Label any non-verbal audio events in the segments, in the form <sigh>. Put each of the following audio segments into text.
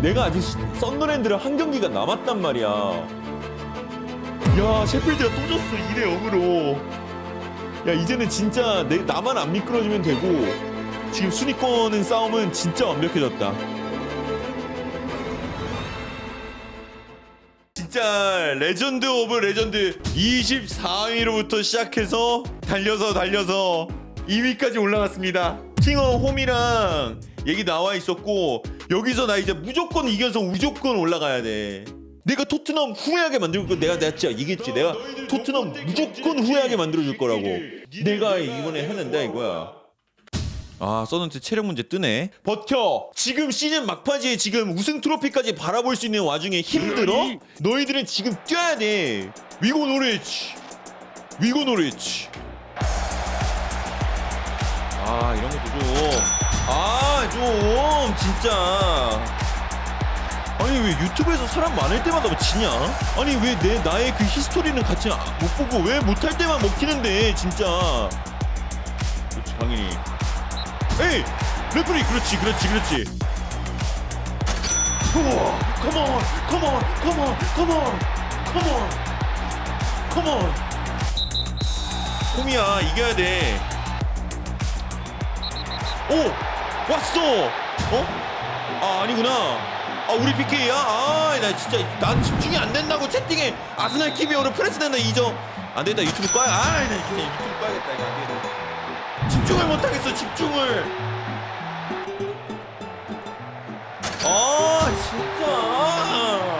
내가 아직 썬더랜드를 한 경기가 남았단 말이야. 야 셰필드가 또 졌어 2대 0으로. 야 이제는 진짜 내 나만 안 미끄러지면 되고 지금 순위권은 싸움은 진짜 완벽해졌다. 진짜 레전드 오브 레전드 24위로부터 시작해서 달려서 달려서 2위까지 올라갔습니다. 킹어 홈이랑 얘기 나와 있었고 여기서 나 이제 무조건 이겨서 무조건 올라가야 돼. 내가 토트넘 후회하게 만들 거 내가 내가 진짜 얘기했지. 내가 토트넘 무조건 후회하게 만들어 줄 거라고. 내가 이번에 해낸다 이거야. 아 써넌트 체력 문제 뜨네. 버텨. 지금 시즌 막바지에 지금 우승 트로피까지 바라볼 수 있는 와중에 힘들어? 너희들은 지금 뛰어야 돼. 위고 노리치 위고 노리치 아 이런 것도 좀아좀 진짜. 아니 왜 유튜브에서 사람 많을 때마다 뭐 지냐? 아니 왜 내 나의 그 히스토리는 같이 아- 못 보고 왜 못할 때만 먹히는데 진짜. 그렇지 강인이 에이 레프리 그렇지 그렇지 그렇지. 우와 컴온 컴온 컴온 컴온 컴온 컴온 홈이야 이겨야 돼 오 왔어. 어? 아 아니구나. 아 우리 PK야? 아나 진짜 난 집중이 안 된다고 채팅에 아스날 키비오로 프레스 된다 이정 안 되겠다 유튜브 꺼야. 아나 진짜 유튜브 꺼야겠다 이거 안 되겠다 집중을 못 하겠어 집중을. 아 진짜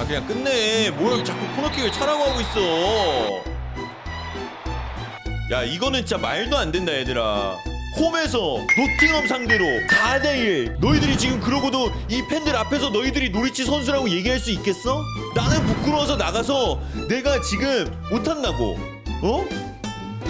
아 그냥 끝내. 뭘 자꾸 코너킥을 차라고 하고 있어. 야 이거는 진짜 말도 안 된다 얘들아. 홈에서 노팅엄 상대로 4대1 너희들이 지금 그러고도 이 팬들 앞에서 너희들이 노리치 선수라고 얘기할 수 있겠어? 나는 부끄러워서 나가서 내가 지금 못한다고. 어?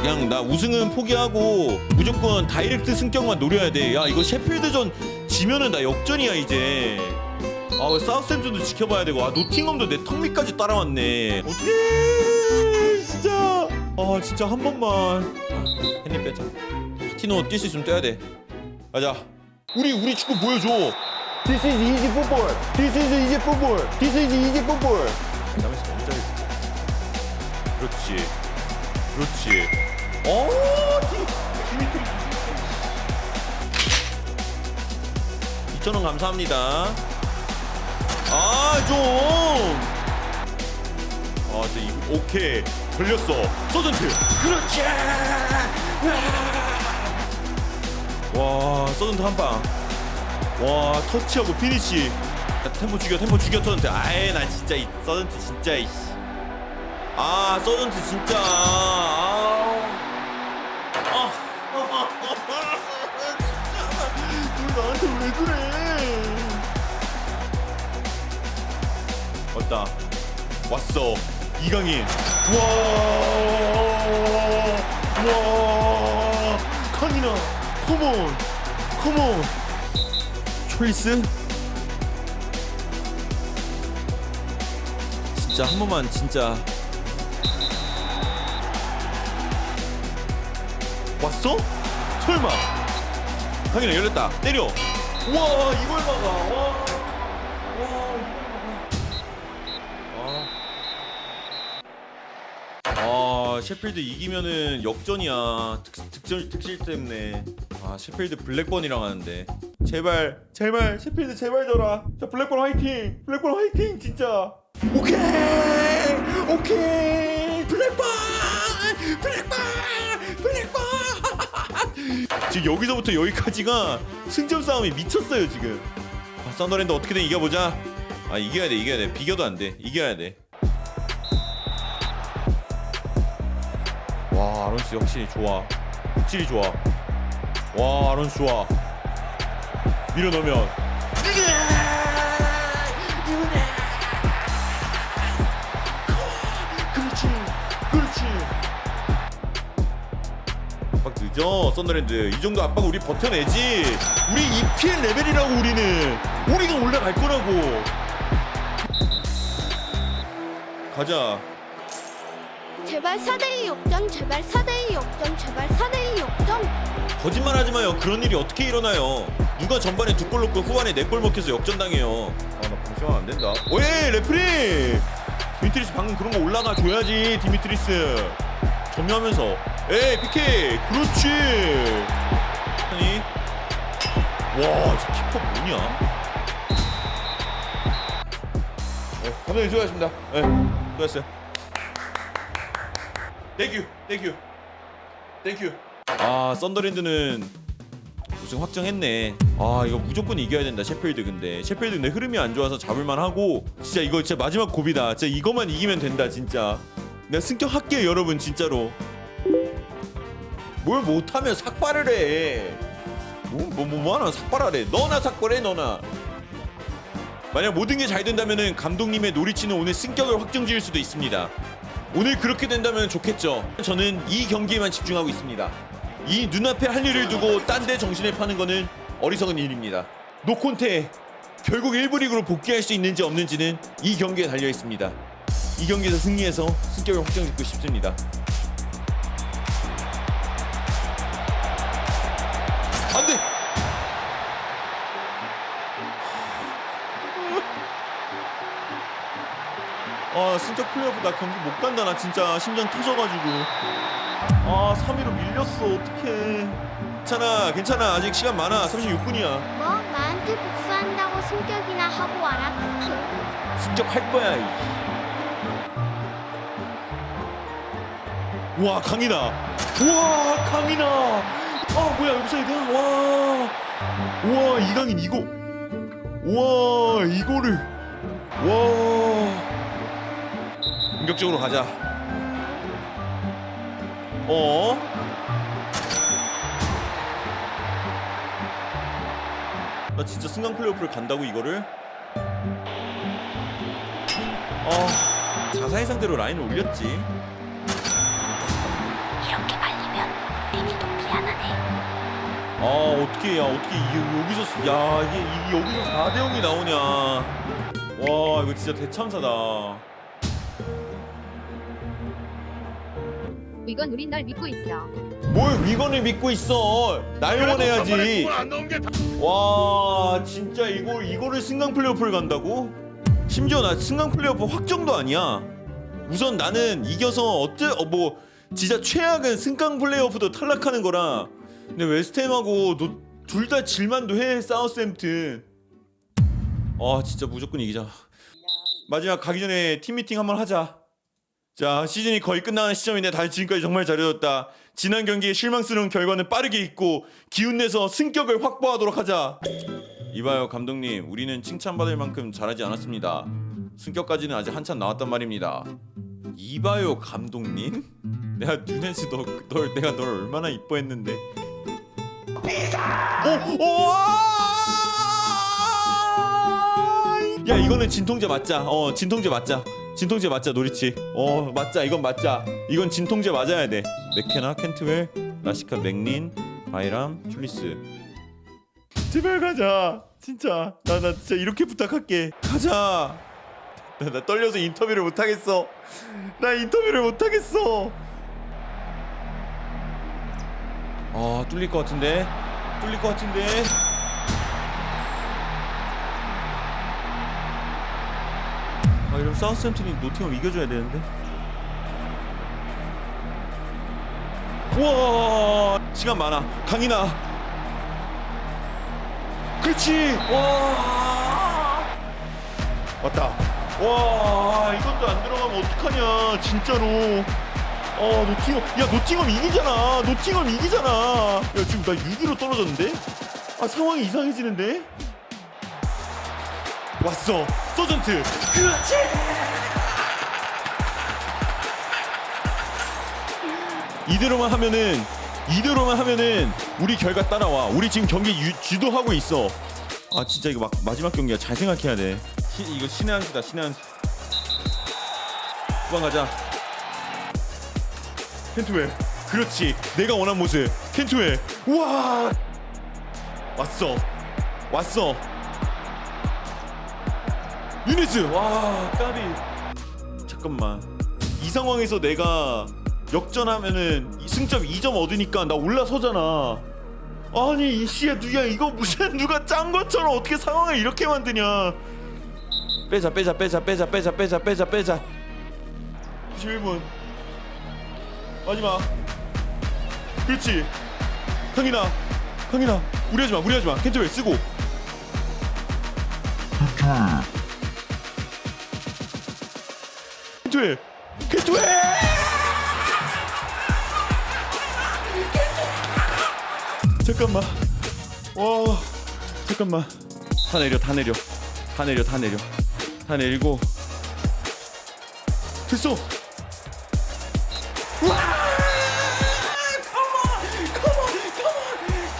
그냥 나 우승은 포기하고 무조건 다이렉트 승격만 노려야 돼야 이거 셰필드전 지면은 나 역전이야 이제 아 사우스햄튼도 지켜봐야 되고. 아 노팅엄도 내 턱 밑까지 따라왔네. 어떡해 진짜. 아 진짜 한 번만. 햇님 빼자. 티노 뛸 수 있으면 뛰어야 돼. 가자. 우리 우리 축구 보여줘. This is easy football. This is easy football. This is easy football. 진짜 엉짱이 그렇지. 그렇지. 어 디- 디미트리 2,000원 감사합니다 아, 좀. 아, 진짜 이 오케이. 걸렸어. 서전트. 그렇지. 와, 서전트 한 방. 와, 터치하고 피니시. 야, 템포 죽여, 템포 죽여, 서전트. 아이, 나 진짜 이 서전트 진짜 이. 아, 서전트 진짜. 아. 아. <laughs> 진짜. 너 나한테 왜 그래? 왔다. 왔어. 이강인. 와와. 강인아 컴온 컴온 촐리스? 진짜 한 번만 진짜. 왔어? 설마. 강인아 열렸다. 때려. 와 이걸 막아. 와. 와 아 셰필드 이기면은 역전이야. 득, 득실 득실 때문에. 아 셰필드 블랙번이랑 하는데. 제발 제발 셰필드 제발 져라. 자 블랙번 화이팅. 블랙번 화이팅 진짜. 오케이! 오케이! 블랙번! 블랙번! 블랙번! <laughs> 지금 여기서부터 여기까지가 승점 싸움이 미쳤어요 지금. 아, 썬더랜드 어떻게든 이겨보자. 아 이겨야 돼 이겨야 돼. 비겨도 안 돼. 이겨야 돼 아론스 확실히 좋아. 확실히 좋아. 와 아론스 좋아. 밀어넣으면. 그렇지 그렇지. 압박 늦어 썬더랜드. 이 정도 압박 우리 버텨내지. 우리 EPL 레벨이라고 우리는. 우리가 올라갈 거라고. 가자 제발 4대2 역전 제발 4대2 역전 제발 4대2 역전 거짓말 하지 마요. 그런 일이 어떻게 일어나요? 누가 전반에 두 골 넣고 후반에 네 골 먹혀서 역전당해요. 아나 방심하면 안 된다. 오예 레프리. 디미트리스 방금 그런 거 올라가 줘야지 디미트리스. 점유하면서 에이 PK 그렇지. 아니 와저 키퍼 뭐냐? 네, 감독님 수고하셨습니다. 네, 수고하셨어요. 땡큐 땡큐 땡큐. 아 썬더랜드는 우승 확정했네. 아 이거 무조건 이겨야 된다 셰필드 근데 셰필드 근데 흐름이 안 좋아서 잡을만 하고 진짜 이거 진짜 마지막 고비다. 진짜 이거만 이기면 된다 진짜. 내가 승격 할게요 여러분 진짜로. 뭘 못하면 삭발을 해. 뭐뭐 뭐, 뭐 하나 삭발하래. 너나 삭발해 너나. 만약 모든 게 잘 된다면은 감독님의 노리치는 오늘 승격을 확정 지을 수도 있습니다. 오늘 그렇게 된다면 좋겠죠. 저는 이 경기에만 집중하고 있습니다. 이 눈앞에 할 일을 두고 딴 데 정신을 파는 거는 어리석은 일입니다. 노콘테 결국 1부 리그로 복귀할 수 있는지 없는지는 이 경기에 달려 있습니다. 이 경기에서 승리해서 승격을 확정짓고 싶습니다. 아 승격 플레이오프 나 경기 못 간다. 나 진짜 심장 터져가지고. 아 3위로 밀렸어. 어떡해. 괜찮아 괜찮아. 아직 시간 많아. 36분이야. 뭐? 나한테 복수한다고 승격이나 하고 와라 크크 승격 할 거야 이. 와 강인아. 와 강인아. 아 뭐야 웹사이드야? 와와 이강인 이거. 와 이거를. 와 공격적으로 가자. 어? 나 진짜 승강 플레이오프를 간다고 이거를? 어 자사의 상대로 라인을 올렸지. 이렇게 말리면 리니도 미안하네. 아 어떻게 야 어떻게 이, 여기서 야 이게 이, 여기서 4대 0이 나오냐. 와 이거 진짜 대참사다 이건 우린 널 믿고 있어. 뭘 위건을 믿고 있어? 날 원해야지. 와 진짜 이걸 이거를 승강 플레이오프를 간다고? 심지어 나 승강 플레이오프 확정도 아니야. 우선 나는 이겨서 어째 어 뭐 진짜 최악은 승강 플레이오프도 탈락하는 거라. 근데 웨스트햄하고 둘 다 질만도 해 사우스햄튼. 아 진짜 무조건 이기자. 마지막 가기 전에 팀 미팅 한번 하자 자 시즌이 거의 끝나는 시점인데 다들 지금까지 정말 잘해줬다. 지난 경기의 실망스러운 결과는 빠르게 잊고 기운내서 승격을 확보하도록 하자. 이봐요 감독님. 우리는 칭찬받을 만큼 잘하지 않았습니다. 승격까지는 아직 한참 남았단 말입니다. 이봐요 감독님. <laughs> 내가 눈에서 너, 널 내가 널 얼마나 이뻐했는데! 아! 야 이거는 진통제 맞자. 어 진통제 맞자 진통제 맞자 노리치. 어 맞자 이건 맞자. 이건 진통제 맞아야 돼. 맥케나 켄트웰 라시카 맥린 바이람 툴리스. 제발 가자. 진짜. 나 나 진짜 이렇게 부탁할게. 가자. 나, 나 떨려서 인터뷰를 못 하겠어. 나 인터뷰를 못 하겠어. 아 뚫릴 것 같은데? 뚫릴 것 같은데 이러면 사우스햄튼이 노팅엄 이겨줘야 되는데. 우와! 시간 많아. 강인아. 그렇지! 와! 왔다. 와! 이것도 안 들어가면 어떡하냐 진짜로. 어 노팅엄. 야 노팅엄 이기잖아. 노팅엄 이기잖아. 야 지금 나 6위로 떨어졌는데? 아 상황이 이상해지는데 왔어. 소전트. 그렇지. 이대로만 하면은 이대로만 하면은 우리 결과 따라와. 우리 지금 경기 유, 주도하고 있어. 아 진짜 이거 막 마지막 경기야. 잘 생각해야 돼. 시, 이거 신의 한 수다 신의 한 수. 후반 가자. 켄트웰 그렇지. 내가 원한 모습. 켄트웰 우와! 왔어. 왔어 유니스 와 까비 잠깐만 이 상황에서 내가 역전하면은 이 승점 2점 얻으니까 나 올라서잖아. 아니 이 씨야 누야 이거 무슨 <laughs> 누가 짠 것처럼 어떻게 상황을 이렇게 만드냐. 빼자 빼자 빼자 빼자 빼자 빼자 빼자 빼자. 91분 마지막. 그렇지. 강인아 강인아 무리하지 마 무리하지 마 캔트웰 쓰고. 개투에. 개투에! 잠깐만. 와 잠깐만. 다 내려 다 내려. 다 내려 다 내려. 다 내리고. 됐어. 와! 컴온! 컴온!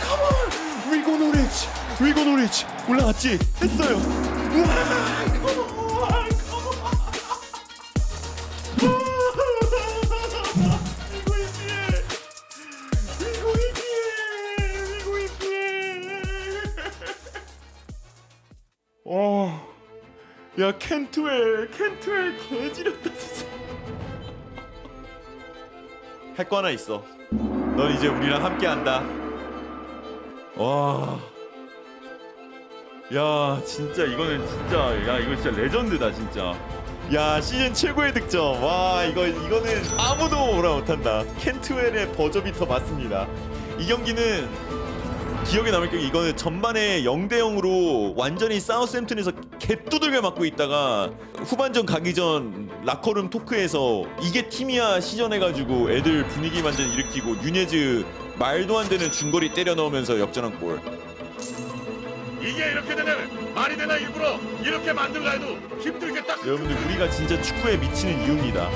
컴온! 컴온 위고 노리치! 올라갔지? 했어요. 와! 야 켄트웰, 켄트웰 개지렸다 진짜. 할 거 하나 있어. 넌 이제 우리랑 함께한다. 와. 야 진짜 이거는 진짜 야 이거 진짜 레전드다 진짜. 야 시즌 최고의 득점. 와 이거 이거는 아무도 뭐라 못한다. 켄트웰의 버저비터 맞습니다. 이 경기는 기억에 남을 경기 이거는 전반에 0대 0으로 완전히 사우스햄튼에서 개두들겨 맞고 있다가 후반전 가기 전 라커룸 토크에서 이게 팀이야 시전해가지고 애들 분위기 완전 일으키고 유네즈 말도 안 되는 중거리 때려 넣으면서 역전한 골. 이게 이렇게 되면 말이 되나 일부러 이렇게 만들라 해도 힘들게 딱 여러분들 우리가 진짜 축구에 미치는 이유입니다.